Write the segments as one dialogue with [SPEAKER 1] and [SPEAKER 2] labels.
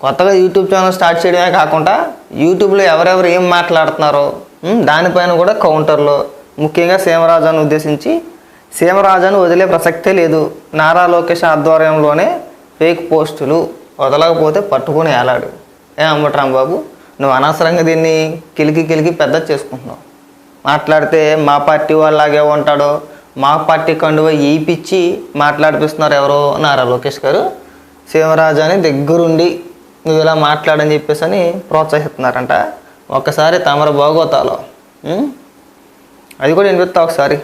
[SPEAKER 1] కొత్తగా YouTube channel start చేయడమే కాకుండా యూట్యూబ్లో ఎవరెవరు ఏం మాట్లాడుతున్నారో దానిపైన కూడా కౌంటర్లో ముఖ్యంగా సీమరాజాను ఉద్దేశించి సీమరాజాను వదిలే ప్రసక్తే లేదు. నారా లోకేష్ ఆధ్వర్యంలోనే ఫేక్ పోస్టులు వదలకపోతే పట్టుకొని ఏలాడు. ఏ అమ్మటరాం బాబు నువ్వు అనవసరంగా దీన్ని కిలికి కిలికి పెద్ద చేసుకుంటున్నావు. మాట్లాడితే మా పార్టీ వాళ్ళలాగే ఉంటాడో మా పార్టీ కండువ ఈపిచ్చి మాట్లాడిపిస్తున్నారు ఎవరో నారా లోకేష్ గారు. సీమరాజాని దగ్గరుండి నువ్వు ఇలా మాట్లాడని చెప్పేసి అని ప్రోత్సహిస్తున్నారంట. ఒక్కసారి తమర బాగోతాలో. అది కూడా వినిపిస్తా ఒకసారి.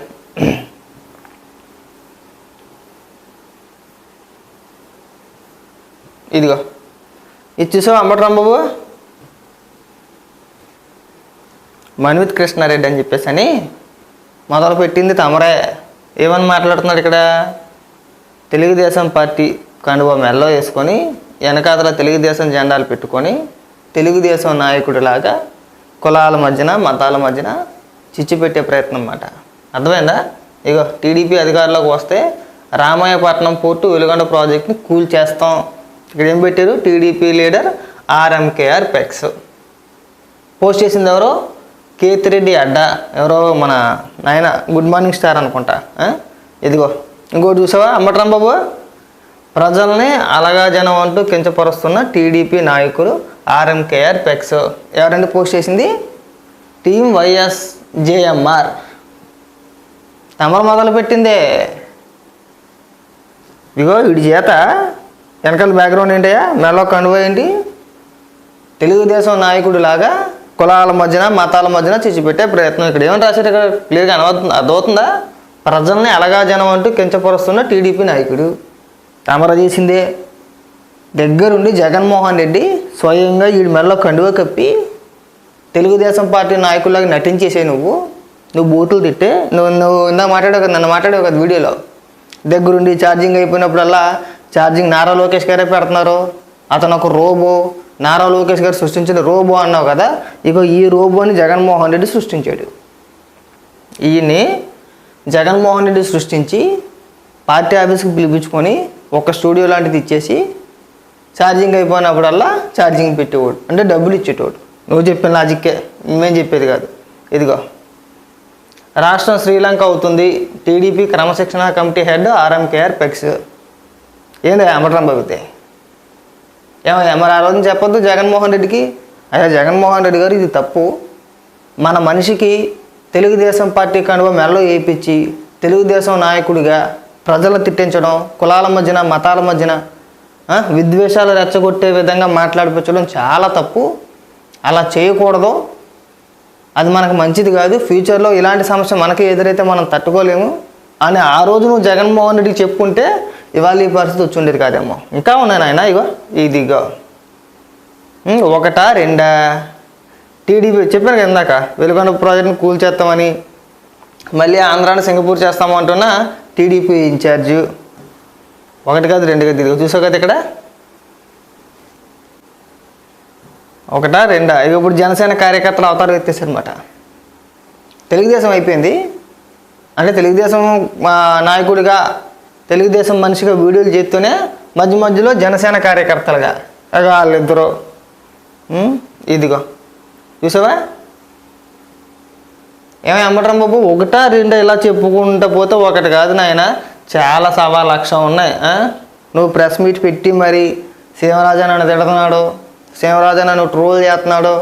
[SPEAKER 1] ఇదిగో. ఇది చూసావు అంబటరాం బాబు మన్విత్ కృష్ణారెడ్డి అని చెప్పేసి అని మొదలు పెట్టింది తమరే. ఏమని మాట్లాడుతున్నాడు ఇక్కడ? తెలుగుదేశం పార్టీ కండువ మెల్లో వేసుకొని వెనకాతల తెలుగుదేశం జెండాలు పెట్టుకొని తెలుగుదేశం నాయకుడిలాగా కులాల మధ్యన మతాల మధ్యన చిచ్చు పెట్టే ప్రయత్నం అన్నమాట. అర్థమైందా? ఇగో టీడీపీ అధికారంలోకి వస్తే రామాయపట్నం పోర్టు వెలుగొండ ప్రాజెక్ట్ని కూల్ చేస్తాం. ఇక్కడ ఏం పెట్టారు? టీడీపీ లీడర్ ఆర్ఎంకేఆర్ పెక్స్. పోస్ట్ చేసింది ఎవరో? కేతిరెడ్డి అడ్డా. ఎవరో మన నాయన గుడ్ మార్నింగ్ స్టార్ అనుకుంటా. ఇదిగో ఇంకోటి చూసావా? అమ్మట్రాం బాబు ప్రజల్ని అలగా జనం అంటూ కించపరుస్తున్న టీడీపీ నాయకులు ఆర్ఎంకేఆర్ పెక్స్. ఎవరంటే పోస్ట్ చేసింది? Team YS JMR. తమరు మొదలుపెట్టిందే. ఇగో వీడి చేత. వెనకాల బ్యాక్గ్రౌండ్ ఏంటయ్యా? మెల్లో కండువ ఏంటి? తెలుగుదేశం నాయకుడు లాగా కులాల మధ్యన మతాల మధ్యన చిచ్చిపెట్టే ప్రయత్నం ఇక్కడ. ఏమని రాశారు ఇక్కడ? క్లియర్గా అనవుతుంది అర్థమవుతుందా? ప్రజల్ని అలగా జనం అంటూ కించపరుస్తున్న టీడీపీ నాయకుడు. తమర చేసిందే దగ్గరుండి జగన్మోహన్ రెడ్డి స్వయంగా వీడి మెడలో కండువ కప్పి తెలుగుదేశం పార్టీ నాయకుల్లాగా నటించేసే నువ్వు. నువ్వు బూతులు తిట్టే. నువ్వు నువ్వు ఇందా మాట్లాడావు కదా నన్ను మాట్లాడావు కదా వీడియోలో. దగ్గరుండి ఛార్జింగ్ అయిపోయినప్పుడల్లా ఛార్జింగ్ నారా లోకేష్ గారే పెడుతున్నారు. అతను ఒక రోబో. నారా లోకేష్ గారు సృష్టించిన రోబో అన్నావు కదా ఇక ఈ రోబోని జగన్మోహన్ రెడ్డి సృష్టించాడు. ఈయన్ని జగన్మోహన్ రెడ్డి సృష్టించి పార్టీ ఆఫీస్కి పిలిపించుకొని ఒక స్టూడియో లాంటిది ఇచ్చేసి ఛార్జింగ్ అయిపోయినప్పుడల్లా ఛార్జింగ్ పెట్టేవాడు. అంటే డబ్బులు ఇచ్చేటోడు. నువ్వు చెప్పిన లాజిక్కే. మేమేం చెప్పేది కాదు. ఇదిగో. రాష్ట్రం శ్రీలంక అవుతుంది. టీడీపీ క్రమశిక్షణ కమిటీ హెడ్ ఆర్ఎంకేఆర్ పెక్స్. ఏంది అమరం బాబుతే? ఏమయ్యా మరి ఆ రోజు చెప్పొద్దు జగన్మోహన్ రెడ్డికి. అయ్యా జగన్మోహన్ రెడ్డి గారు ఇది తప్పు. మన మనిషికి తెలుగుదేశం పార్టీ కనువ మెల్లో వేయించి తెలుగుదేశం నాయకుడిగా ప్రజలు తిట్టించడం కులాల మధ్యన మతాల మధ్యన విద్వేషాలు రెచ్చగొట్టే విధంగా మాట్లాడిపించడం చాలా తప్పు. అలా చేయకూడదు. అది మనకు మంచిది కాదు. ఫ్యూచర్లో ఇలాంటి సమస్య మనకి ఎదురైతే మనం తట్టుకోలేము. అని ఆ రోజు నువ్వు జగన్మోహన్ రెడ్డికి చెప్పుకుంటే ఇవాళ ఈ పరిస్థితి వచ్చిండేది కాదేమో. ఇంకా ఉన్నాయి నాయన ఇగో ఇది ఇగో ఒకటా రెండా? టీడీపీ చెప్పాను కదా ఇందాక వెలుగొండ ప్రాజెక్ట్ని కూల్చేస్తామని. మళ్ళీ ఆంధ్రాని సింగపూర్ చేస్తామంటున్నా టీడీపీ ఇన్ఛార్జు ఒకటి కాదు రెండు కాదు తిరిగి చూసావు కదా ఇక్కడ? ఒకటా రెండా? ఇవి ఇప్పుడు జనసేన కార్యకర్తలు అవతారం ఎత్తేసారనమాట తెలుగుదేశం అయిపోయింది. అంటే తెలుగుదేశం నాయకుడిగా తెలుగుదేశం మనిషిగా వీడియోలు చేస్తూనే మధ్య మధ్యలో జనసేన కార్యకర్తలుగా ఇక వాళ్ళిద్దరు. ఇదిగో. చూసావా? ఏమై అమ్మటం బాబు ఒకటా రెండా ఇలా చెప్పుకుంటూ పోతే ఒకటి కాదు నాయన చాలా సవా లక్షం ఉన్నాయి? నువ్వు ప్రెస్ మీట్ పెట్టి మరి సీమరాజా నన్ను తిడుతున్నాడు సీమరాజా నన్ను ట్రోల్ చేస్తున్నాడు?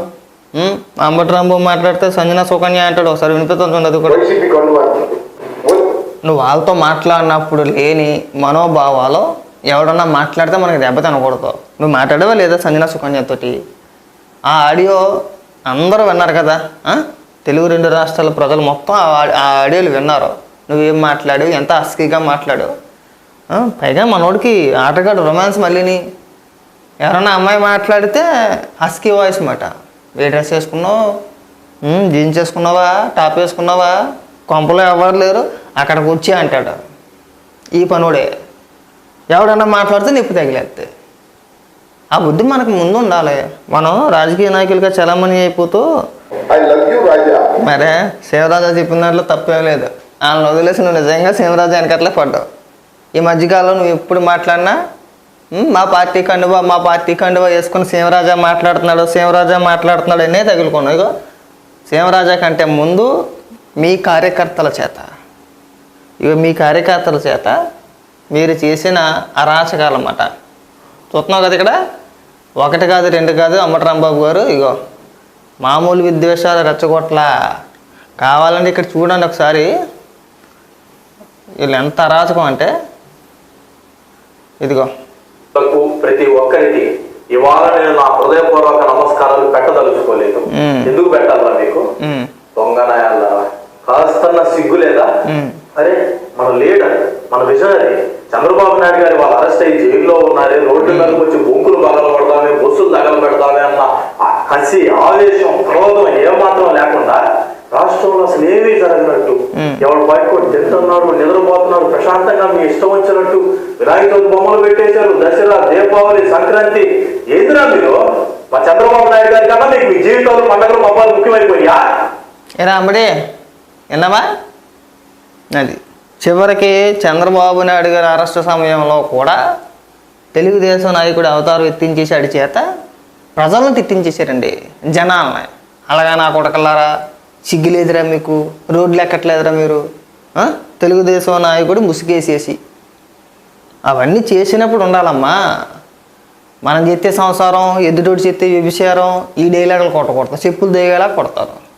[SPEAKER 1] అంబటరాంబు మాట్లాడితే సంజన సుకన్య అంటాడు ఒకసారి వినిపిస్తుంది అది కూడా నువ్వు వాళ్ళతో మాట్లాడినప్పుడు లేని మనోభావాలు ఎవడన్నా మాట్లాడితే మనకి దెబ్బ తినకూడదు నువ్వు మాట్లాడవా లేదా సంజన సుకన్యతోటి ఆ ఆడియో అందరూ విన్నారు కదా? తెలుగు రెండు రాష్ట్రాల ప్రజలు మొత్తం ఆ ఆడియోలు విన్నారు. నువ్వేం మాట్లాడు? ఎంత అస్కీగా మాట్లాడావు పైగా మనోడికి ఆటగాడు రొమాన్స్ మళ్ళీని. ఎవరైనా అమ్మాయి మాట్లాడితే హస్కీ వాయిస్ మాట. ఏ డ్రెస్ వేసుకున్నావు? జీన్స్ వేసుకున్నావా? టాప్ వేసుకున్నావా? కొంపలో ఎవరు లేరు? అక్కడికి వచ్చి అంటాడు. ఈ పనుడే. ఎవడన్నా మాట్లాడితే నిప్పు తగిలేస్తే ఆ బుద్ధి మనకు ముందు ఉండాలి. మనం రాజకీయ నాయకులుగా చలామణి అయిపోతూ మరే శివరాజా చెప్పిన దాంట్లో తప్పేం లేదు. వాళ్ళని వదిలేసి నువ్వు నిజంగా శివరాజా వెనకట్లే పడ్డావు. ఈ మధ్యకాలంలో నువ్వు ఎప్పుడు మాట్లాడినా మా పార్టీ కండువా మా పార్టీ కండువా వేసుకుని సీమరాజా మాట్లాడుతున్నాడు సీమరాజా మాట్లాడుతున్నాడు అనే తగులుకున్నావు. ఇగో సీమరాజా కంటే ముందు మీ కార్యకర్తల చేత ఇక మీ కార్యకర్తల చేత మీరు చేసిన అరాచకాలన్నమాట. చూస్తున్నావు కదా ఇక్కడ? ఒకటి కాదు రెండు కాదు అమ్మటరాంబాబు గారు ఇగో మామూలు విద్వేషాలు రెచ్చగొట్ల. కావాలంటే ఇక్కడ చూడండి ఒకసారి. వీళ్ళు ఎంత అరాచకం అంటే ఇదిగో.
[SPEAKER 2] ప్రతి ఒక్కరికి ఇవాళ నేను నా హృదయపూర్వక నమస్కారాలు పెట్టదలుచుకోలేదు
[SPEAKER 1] మ్మ్.
[SPEAKER 2] ఎందుకు పెట్టాలా మీకు
[SPEAKER 1] ఉమ్,
[SPEAKER 2] దొంగనాయాల కాస్తన్న సిగ్గు లేదా
[SPEAKER 1] మ్మ్.
[SPEAKER 2] అరే మన లీడర్ మన విజనరీ చంద్రబాబు నాయుడు గారి వాళ్ళు అరెస్ట్ అయ్యి జైల్లో ఉన్నారే రోడ్డు మీదకి వచ్చి బొంకులు పగలబడతామే బస్సులు తగలబెడతామే అన్న ఆ కసి ఆవేశం క్రోధం ఏమాత్రం లేకుండా రాష్ట్రంలో అసలు ఏమీ జరగనట్టు. ఎవరు బయటకు తింటున్నారు నిద్రపోతున్నారు ప్రశాంతంగా మీ ఇష్టం వచ్చినట్టు వినాయక చవితి బొమ్మలు పెట్టేశారు దసరా దీపావళి సంక్రాంతి. ఏందిరా మీరు? మా చంద్రబాబు నాయుడు గారి కన్నా మీకు మీ జీవితంలో పండుగలు పబ్బాలు ముఖ్యమైపోయా
[SPEAKER 1] అమ్మడి విన్నావా? అది చివరికి చంద్రబాబు నాయుడు గారి అరెస్ట్ సమయంలో కూడా తెలుగుదేశం నాయకుడు అవతారం ఎత్తించేసాడు చేత ప్రజలను తిట్టించేశారండి. జనాలని. అలాగా నా కొడకల్లారా? సిగ్గులేదురా మీకు? రోడ్లు ఎక్కట్లేదురా మీరు? తెలుగుదేశం నాయకుడు ముసుగేసేసి. అవన్నీ చేసినప్పుడు ఉండాలమ్మా. మనం చేస్తే సంసారం ఎదుటోడు చెత్తే వ్యభిచారం ఈ డైలాగులు కొట్టకూడదు. చెప్పులు దేగేలా కొడతారు.